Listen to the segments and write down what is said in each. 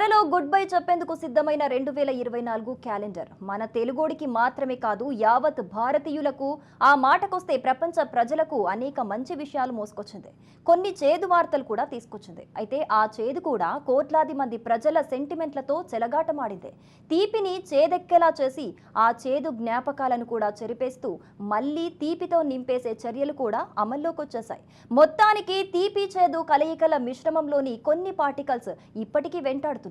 త్వరలో good bye చెప్పేందుకు సిద్ధమైన రెండు వేల ఇరవై నాలుగు క్యాలెండర్. మన తెలుగోడికి మాత్రమే కాదు యావత్ భారతీయులకు ఆ మాటకొస్తే ప్రపంచ ప్రజలకు అనేక మంచి విషయాలు మోసుకొచ్చింది. కొన్ని చేదు వార్తలు కూడా తీసుకొచ్చింది. అయితే ఆ చేదు కూడా కోట్లాది మంది ప్రజల సెంటిమెంట్లతో చెలగాటమాడింది. తీపిని చేదెక్కేలా చేసి ఆ చేదు జ్ఞాపకాలను కూడా చెరిపేస్తూ మళ్ళీ తీపితో నింపేసే చర్యలు కూడా అమల్లోకి వచ్చేశాయి మొత్తానికి తీపి చేదు కలయికల మిశ్రమంలోని కొన్ని పార్టికల్స్ ఇప్పటికీ వెంటాడుతున్నాయి.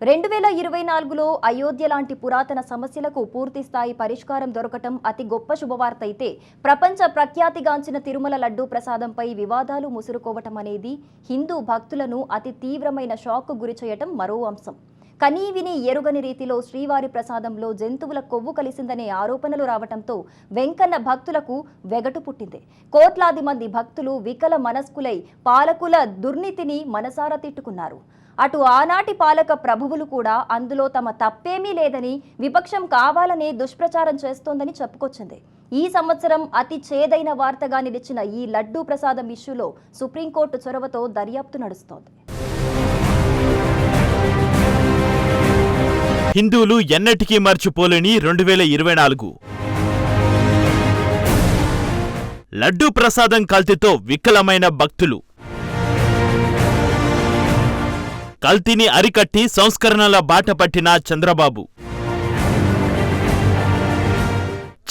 రెండు వేల ఇరవై నాలుగులో అయోధ్య లాంటి పురాతన సమస్యలకు పూర్తి స్థాయి పరిష్కారం దొరకటం అతి గొప్ప శుభవార్త అయితే ప్రపంచ ప్రఖ్యాతిగాంచిన తిరుమల లడ్డూ ప్రసాదంపై వివాదాలు ముసురుకోవటం అనేది హిందూ భక్తులను అతి తీవ్రమైన షాక్కు గురి చేయటం మరో అంశం. కనీవిని ఎరుగని రీతిలో శ్రీవారి ప్రసాదంలో జంతువుల కొవ్వు కలిసిందనే ఆరోపణలు రావటంతో వెంకన్న భక్తులకు వెగటు పుట్టింది. కోట్లాది మంది భక్తులు వికల మనస్కులై పాలకుల దుర్నీతిని మనసారా తిట్టుకున్నారు. అటు ఆనాటి పాలక ప్రభువులు కూడా అందులో తమ తప్పేమీ లేదని విపక్షం కావాలనే దుష్ప్రచారం చేస్తోందని చెప్పుకొచ్చింది. ఈ సంవత్సరం అతి చేదైన వార్తగా నిలిచిన ఈ లడ్డూ ప్రసాదం ఇష్యూలో సుప్రీంకోర్టు చొరవతో దర్యాప్తు నడుస్తోంది. హిందువులు ఎన్నటికీ మర్చిపోలేని రెండు వేల ఇరవై నాలుగు. లడ్డూ ప్రసాదం కల్తీతో వికలమైన భక్తులు. కల్తీని అరికట్టి సంస్కరణల బాట పట్టిన చంద్రబాబు.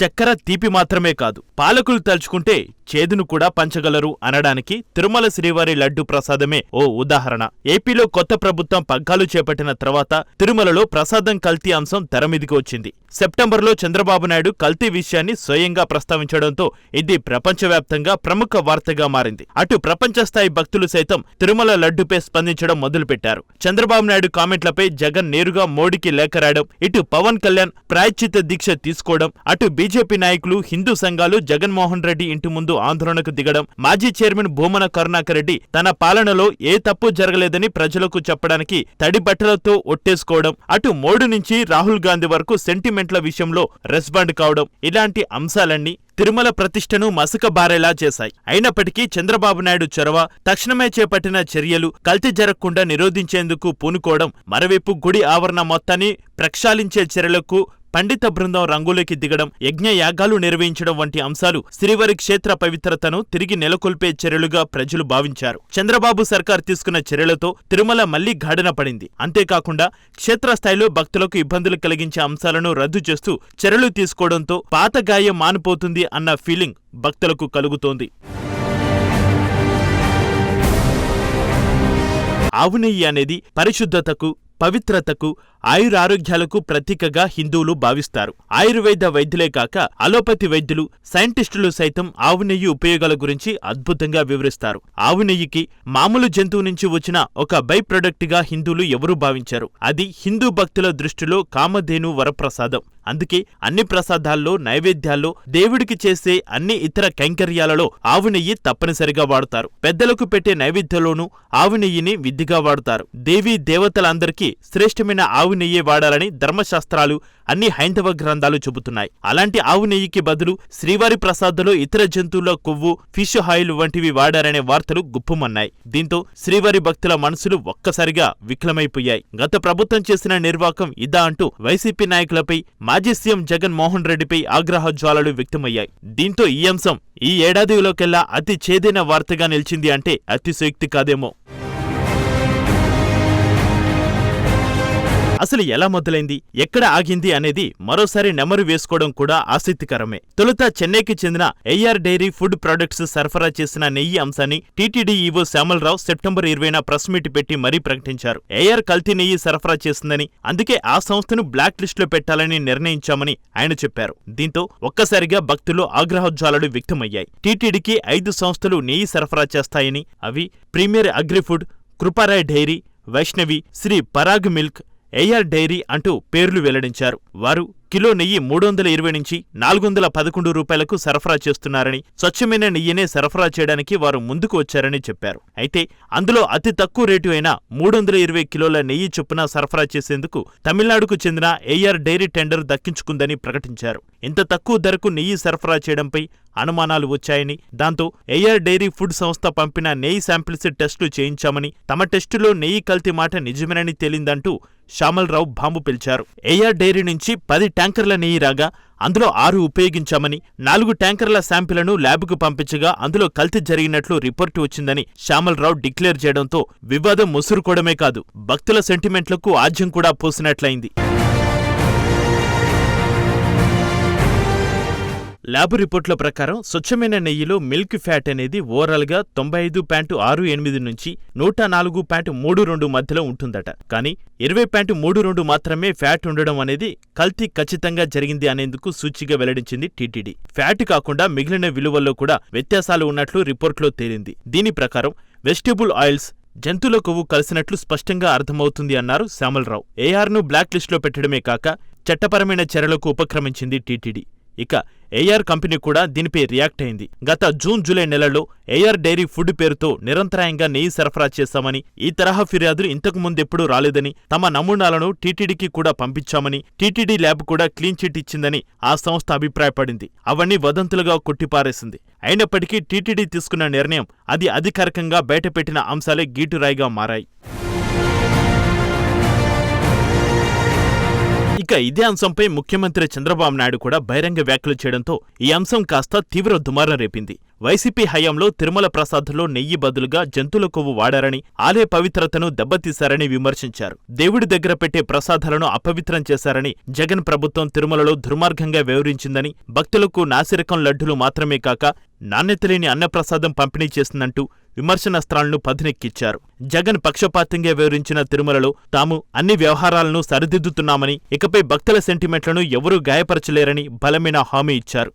చక్కెర తీపి మాత్రమే కాదు పాలకులు తలుచుకుంటే చేదును కూడా పంచగలరు అనడానికి తిరుమల శ్రీవారి లడ్డు ప్రసాదమే ఓ ఉదాహరణ. ఏపీలో కొత్త ప్రభుత్వం పగ్గాలు చేపట్టిన తర్వాత తిరుమలలో ప్రసాదం కల్తీ అంశం తెరమీదికి వచ్చింది. సెప్టెంబర్లో చంద్రబాబు నాయుడు కల్తీ విషయాన్ని స్వయంగా ప్రస్తావించడంతో ఇది ప్రపంచవ్యాప్తంగా ప్రముఖ వార్తగా మారింది. అటు ప్రపంచ స్థాయి భక్తులు సైతం తిరుమల లడ్డుపై స్పందించడం మొదలుపెట్టారు. చంద్రబాబు నాయుడు కామెంట్లపై జగన్ నేరుగా మోడీకి లేఖ రాయడం ఇటు పవన్ కళ్యాణ్ ప్రాయశ్చిత్త దీక్ష తీసుకోవడం అటు బీజేపీ నాయకులు హిందూ సంఘాలు జగన్మోహన్ రెడ్డి ఇంటి ముందు ఆందోళనకు దిగడం మాజీ చైర్మన్ భూమన కరుణాకర్ రెడ్డి తన పాలనలో ఏ తప్పు జరగలేదని ప్రజలకు చెప్పడానికి తడి బట్టలతో ఒట్టేసుకోవడం అటు మోడీ నుంచి రాహుల్ గాంధీ వరకు సెంటిమెంట్ల విషయంలో రెస్పాండ్ కావడం ఇలాంటి అంశాలన్నీ తిరుమల ప్రతిష్టను మసకబారేలా చేశాయి. అయినప్పటికీ చంద్రబాబు నాయుడు చొరవ తక్షణమే చేపట్టిన చర్యలు కల్తీ జరగకుండా నిరోధించేందుకు పూనుకోవడం మరోవైపు గుడి ఆవరణ మొత్తాన్ని ప్రక్షాళించే చర్యలకు పండిత బృందం రంగులోకి దిగడం యజ్ఞ యాగాలు నిర్వహించడం వంటి అంశాలు శ్రీవారి క్షేత్ర పవిత్రతను తిరిగి నెలకొల్పే చర్యలుగా ప్రజలు భావించారు. చంద్రబాబు సర్కార్ తీసుకున్న చర్యలతో తిరుమల మళ్ళీ గాడిన పడింది. అంతేకాకుండా క్షేత్రస్థాయిలో భక్తులకు ఇబ్బందులు కలిగించే అంశాలను రద్దు చేస్తూ చర్యలు తీసుకోవడంతో పాత గాయం మానిపోతుంది అన్న ఫీలింగ్ భక్తులకు కలుగుతోంది. ఆవు నెయ్యి అనేది పరిశుద్ధతకు పవిత్రతకు ఆయురారోగ్యాలకు ప్రతీకగా హిందువులు భావిస్తారు. ఆయుర్వేద వైద్యులే కాక అలోపతి వైద్యులు సైంటిస్టులు సైతం ఆవు నెయ్యి ఉపయోగాల గురించి అద్భుతంగా వివరిస్తారు. ఆవు నెయ్యికి మామూలు జంతువు నుంచి వచ్చిన ఒక బై ప్రొడక్ట్గా హిందువులు ఎవరూ భావించారు. అది హిందూ భక్తుల దృష్టిలో కామధేను వరప్రసాదం. అందుకే అన్ని ప్రసాదాల్లో నైవేద్యాల్లో దేవుడికి చేసే అన్ని ఇతర కైంకర్యాలలో ఆవు నెయ్యి తప్పనిసరిగా వాడతారు. పెద్దలకు పెట్టే నైవేద్యంలోనూ ఆవు నెయ్యిని విద్యగా వాడతారు. దేవీ దేవతలందరికీ శ్రేష్టమైన ఆవు నెయ్యే వాడాలని ధర్మశాస్త్రాలు అన్ని హైందవ గ్రంథాలు చెబుతున్నాయి. అలాంటి ఆవు నెయ్యికి బదులు శ్రీవారి ప్రసాదంలో ఇతర జంతువుల కొవ్వు ఫిష్ ఆయిల్ వంటివి వాడారనే వార్తలు గుప్పుమన్నాయి. దీంతో శ్రీవారి భక్తుల మనసులు ఒక్కసారిగా వికలమైపోయాయి. గత ప్రభుత్వం చేసిన నిర్వాకం ఇదా అంటూ వైసీపీ నాయకులపై మాజీ సీఎం జగన్ మోహన్ రెడ్డిపై ఆగ్రహ జ్వాలలు వ్యక్తమయ్యాయి. దీంతో ఈ అంశం ఈ ఏడాదిలోకెల్లా అతి చేదైన వార్తగా నిలిచింది అంటే అతిశయోక్తి కాదేమో. అసలు ఎలా మొదలైంది ఎక్కడ ఆగింది అనేది మరోసారి నెమరు వేసుకోవడం కూడా ఆసక్తికరమే. తొలుత చెన్నైకి చెందిన ఏఆర్ డైరీ ఫుడ్ ప్రొడక్ట్స్ సరఫరా చేసిన నెయ్యి అంశాన్ని టీటీడీ ఈవో శ్యామలరావు సెప్టెంబర్ ఇరవైన ప్రెస్ మీట్ పెట్టి మరీ ప్రకటించారు. ఏఆర్ కల్తీ నెయ్యి సరఫరా చేసిందని అందుకే ఆ సంస్థను బ్లాక్ లిస్ట్లో పెట్టాలని నిర్ణయించామని ఆయన చెప్పారు. దీంతో ఒక్కసారిగా భక్తులు ఆగ్రహోజ్వాలలు వ్యక్తమయ్యాయి. టీటీడీకి ఐదు సంస్థలు నెయ్యి సరఫరా చేస్తాయని అవి premier అగ్రిఫుడ్ కృపారాయ్ dairy Vaishnavi Sri Parag milk AR dairy అంటూ పేర్లు వెల్లడించారు. వారు కిలో నెయ్యి మూడు వందల ఇరవై నుంచి నాలుగు వందల పదకొండు రూపాయలకు సరఫరా చేస్తున్నారని స్వచ్ఛమైన నెయ్యినే సరఫరా చేయడానికి వారు ముందుకు వచ్చారని చెప్పారు. అయితే అందులో అతి తక్కువ రేటు అయిన మూడు వందల ఇరవై కిలోల నెయ్యి చొప్పున సరఫరా చేసేందుకు తమిళనాడుకు చెందిన ఏఆర్ డైరీ టెండర్ దక్కించుకుందని ప్రకటించారు. ఇంత తక్కువ ధరకు నెయ్యి సరఫరా చేయడంపై అనుమానాలు వచ్చాయని దాంతో ఏఆర్ డైరీ ఫుడ్ సంస్థ పంపిన నెయ్యి శాంపిల్స్ టెస్టులు చేయించామని తమ టెస్టులో నెయ్యి కల్తీ మాట నిజమేనని తేలిందంటూ శ్యామలరావు బాంబు పిలిచారు. ఎయిర్ డైరీ నుంచి పది ట్యాంకర్ల నెయ్యి రాగా అందులో ఆరు ఉపయోగించామని నాలుగు ట్యాంకర్ల శాంపిళ్ళను ల్యాబ్కు పంపించగా అందులో కల్తీ జరిగినట్లు రిపోర్టు వచ్చిందని శ్యామలరావు డిక్లేర్ చేయడంతో వివాదం ముసురుకోవడమే కాదు భక్తుల సెంటిమెంట్లకు ఆజ్యం కూడా పోసినట్లయింది. ల్యాబ్ రిపోర్ట్ల ప్రకారం స్వచ్ఛమైన నెయ్యిలో మిల్క్ ఫ్యాట్ అనేది ఓవరాల్గా తొంభై ఐదు పాయింట్ ఆరు ఎనిమిది నుంచి నూట నాలుగు పాయింట్ మూడు రెండు మధ్యలో ఉంటుందట. కానీ ఇరవై పాయింట్ మూడు రెండు మాత్రమే ఫ్యాట్ ఉండడం అనేది కల్తీ ఖచ్చితంగా జరిగింది అనేందుకు సూచిగా వెల్లడించింది టీటీడీ. ఫ్యాట్ కాకుండా మిగిలిన విలువల్లో కూడా వ్యత్యాసాలు ఉన్నట్లు రిపోర్ట్లో తేలింది. దీని ప్రకారం వెజిటబుల్ ఆయిల్స్ జంతువుల కొవ్వు కలిసినట్లు స్పష్టంగా అర్థమవుతుంది అన్నారు శ్యామలరావు. ఏఆర్ను బ్లాక్ లిస్టులో పెట్టడమే కాక చట్టపరమైన చర్యలకు ఉపక్రమించింది టీటీడీ. ఇక ఏఆర్ కంపెనీ కూడా దీనిపై రియాక్ట్ అయింది. గత జూన్ జూలై నెలలో ఏఆర్ డైరీ ఫుడ్ పేరుతో నిరంతరాయంగా నెయ్యి సరఫరా చేశామని ఈ తరహా ఫిర్యాదులు ఇంతకు ముందెప్పుడూ రాలేదని తమ నమూనాలను టీటీడీకి కూడా పంపించామని టీటీడీ ల్యాబ్ కూడా క్లీన్ చిట్ ఇచ్చిందని ఆ సంస్థ అభిప్రాయపడింది. అవన్నీ వదంతులుగా కొట్టిపారేసింది. అయినప్పటికీ టీటీడీ తీసుకున్న నిర్ణయం అది అధికారికంగా బయటపెట్టిన అంశాలే గీటురాయిగా మారాయి. ఇక ఇదే అంశంపై ముఖ్యమంత్రి చంద్రబాబు నాయుడు కూడా బహిరంగ వ్యాఖ్యలు చేయడంతో ఈ అంశం కాస్త తీవ్ర దుమారం రేపింది. వైసీపీ హయాంలో తిరుమల ప్రసాద్లో నెయ్యి బదులుగా జంతువుల కొవ్వు వాడారని ఆలయ పవిత్రతను దెబ్బతీశారని విమర్శించారు. దేవుడి దగ్గర పెట్టే ప్రసాదాలను అపవిత్రం చేశారని జగన్ ప్రభుత్వం తిరుమలలో దుర్మార్గంగా వ్యవహరించిందని భక్తులకు నాసిరకం లడ్డులు మాత్రమే కాక నాణ్యతలేని అన్నప్రసాదం పంపిణీ చేసిందంటూ విమర్శనాస్త్రాలను పదునెక్కిచ్చారు. జగన్ పక్షపాతంగా వివరించిన తిరుమలలో తాము అన్ని వ్యవహారాలను సరిదిద్దుతున్నామని ఇకపై భక్తుల సెంటిమెంట్లను ఎవరూ గాయపరచలేరని బలమైన హామీ ఇచ్చారు.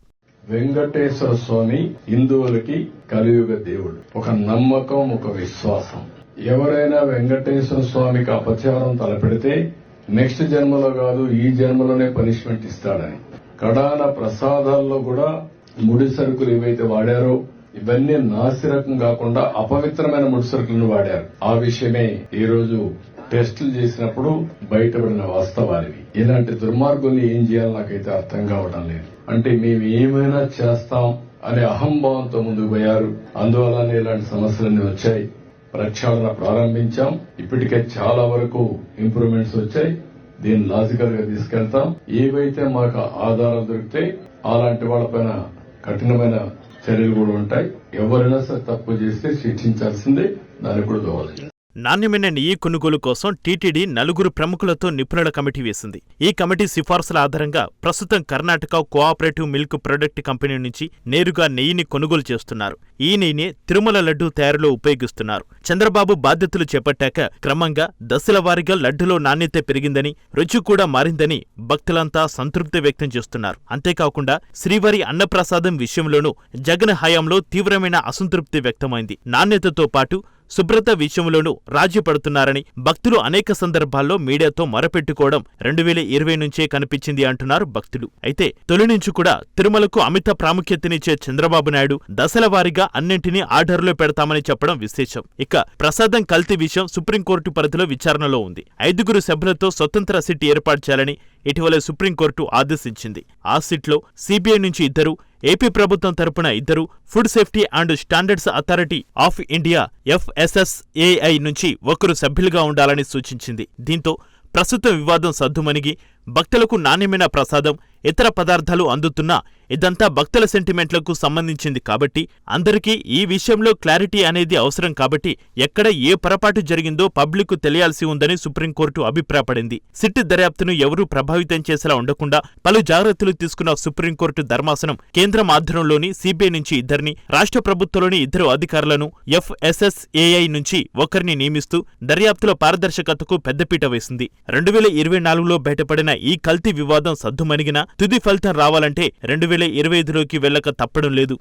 వెంకటేశ్వర స్వామి హిందువులకి కలియుగ దేవుడు. ఒక నమ్మకం ఒక విశ్వాసం. ఎవరైనా వెంకటేశ్వర స్వామికి అపచారం తలపెడితే నెక్స్ట్ జన్మలో కాదు ఈ జన్మలోనే పనిష్మెంట్ ఇస్తాడని. కడాన ప్రసాదాల్లో కూడా ముడి సరుకులు ఏవైతే వాడారో ఇవన్నీ నాసిరకం కాకుండా అపవిత్రమైన ముడి సరుకులను వాడారు. ఆ విషయమే ఈ రోజు టెస్టులు చేసినప్పుడు బయటపడిన వాస్తవాలివి. ఇలాంటి దుర్మార్గుల్ని ఏం చేయాలో నాకైతే అర్థం కావడం లేదు. అంటే మేము ఏమైనా చేస్తాం అనే అహంభావంతో ముందుకు పోయారు. అందువల్లనే ఇలాంటి సమస్యలన్నీ వచ్చాయి. ప్రక్షాళన ప్రారంభించాం. ఇప్పటికే చాలా వరకు ఇంప్రూవ్మెంట్స్ వచ్చాయి. దీన్ని లాజికల్గా తీసుకెళ్తాం. ఏవైతే మాకు ఆధారాలు దొరికితే అలాంటి వాళ్ళపైన కఠినమైన చర్యలు కూడా ఉంటాయి. ఎవరైనా సరే తప్పు చేస్తే శిక్షించాల్సిందే దానికి కూడా దోవాలి నాణ్యమైన నెయ్యి కొనుగోలు కోసం టీటీడీ నలుగురు ప్రముఖులతో నిపుణుల కమిటీ వేసింది. ఈ కమిటీ సిఫార్సుల ఆధారంగా ప్రస్తుతం Karnataka cooperative milk product company నుంచి నేరుగా నెయ్యిని కొనుగోలు చేస్తున్నారు. ఈ నెయ్యిని తిరుమల లడ్డూ తయారీలో ఉపయోగిస్తున్నారు. చంద్రబాబు బాధ్యతలు చేపట్టాక క్రమంగా దశల వారీగా లడ్డులో నాణ్యత పెరిగిందని రుచి కూడా మారిందని భక్తులంతా సంతృప్తి వ్యక్తం చేస్తున్నారు. అంతేకాకుండా శ్రీవారి అన్నప్రసాదం విషయంలోనూ జగన్ హయాంలో తీవ్రమైన అసంతృప్తి వ్యక్తమైంది. నాణ్యతతో పాటు శుభ్రత విషయంలోనూ రాజీ పడుతున్నారని భక్తులు అనేక సందర్భాల్లో మీడియాతో మొరపెట్టుకోవడం రెండు వేల ఇరవై నుంచే కనిపించింది అంటున్నారు భక్తులు. అయితే తొలి నుంచి కూడా తిరుమలకు అమిత ప్రాముఖ్యతనిచ్చే చంద్రబాబు నాయుడు దశల వారీగా అన్నింటినీ ఆర్డర్లో పెడతామని చెప్పడం విశేషం. ఇక ప్రసాదం కల్తీ విషయం సుప్రీంకోర్టు పరిధిలో విచారణలో ఉంది. ఐదుగురు సభ్యులతో స్వతంత్ర సిట్ ఏర్పాటు చేయాలని ఇటీవల సుప్రీంకోర్టు ఆదేశించింది. ఆ సిట్లో సిబిఐ నుంచి ఇద్దరు ఏపీ ప్రభుత్వం తరపున ఇద్దరు food safety and standards authority of India FSSAI నుంచి ఒకరు సభ్యులుగా ఉండాలని సూచించింది. దీంతో ప్రస్తుత వివాదం సద్దుమణిగి భక్తులకు నాణ్యమైన ప్రసాదం ఇతర పదార్థాలు అందుతున్నా ఇదంతా భక్తుల సెంటిమెంట్లకు సంబంధించింది కాబట్టి అందరికీ ఈ విషయంలో క్లారిటీ అనేది అవసరం కాబట్టి ఎక్కడ ఏ పొరపాటు జరిగిందో పబ్లిక్ తెలియాల్సి ఉందని సుప్రీంకోర్టు అభిప్రాయపడింది. సిట్ దర్యాప్తును ఎవరూ ప్రభావితం చేసేలా ఉండకుండా పలు జాగ్రత్తలు తీసుకున్న సుప్రీంకోర్టు ధర్మాసనం కేంద్రం ఆధ్వర్యంలోని సిబిఐ నుంచి ఇద్దరిని రాష్ట్ర ప్రభుత్వంలోని ఇద్దరు అధికారులను ఎఫ్ఎస్ఎస్ఏఐ నుంచి ఒకరిని నియమిస్తూ దర్యాప్తుల పారదర్శకతకు పెద్దపీట వేసింది. రెండు వేల ఇరవై నాలుగులో బయటపడిన ఈ కల్తీ వివాదం సద్దుమణిగినా తుది ఫలితం రావాలంటే రెండు వేల ఇరవై ఐదులోకి వెళ్ళక తప్పడం లేదు.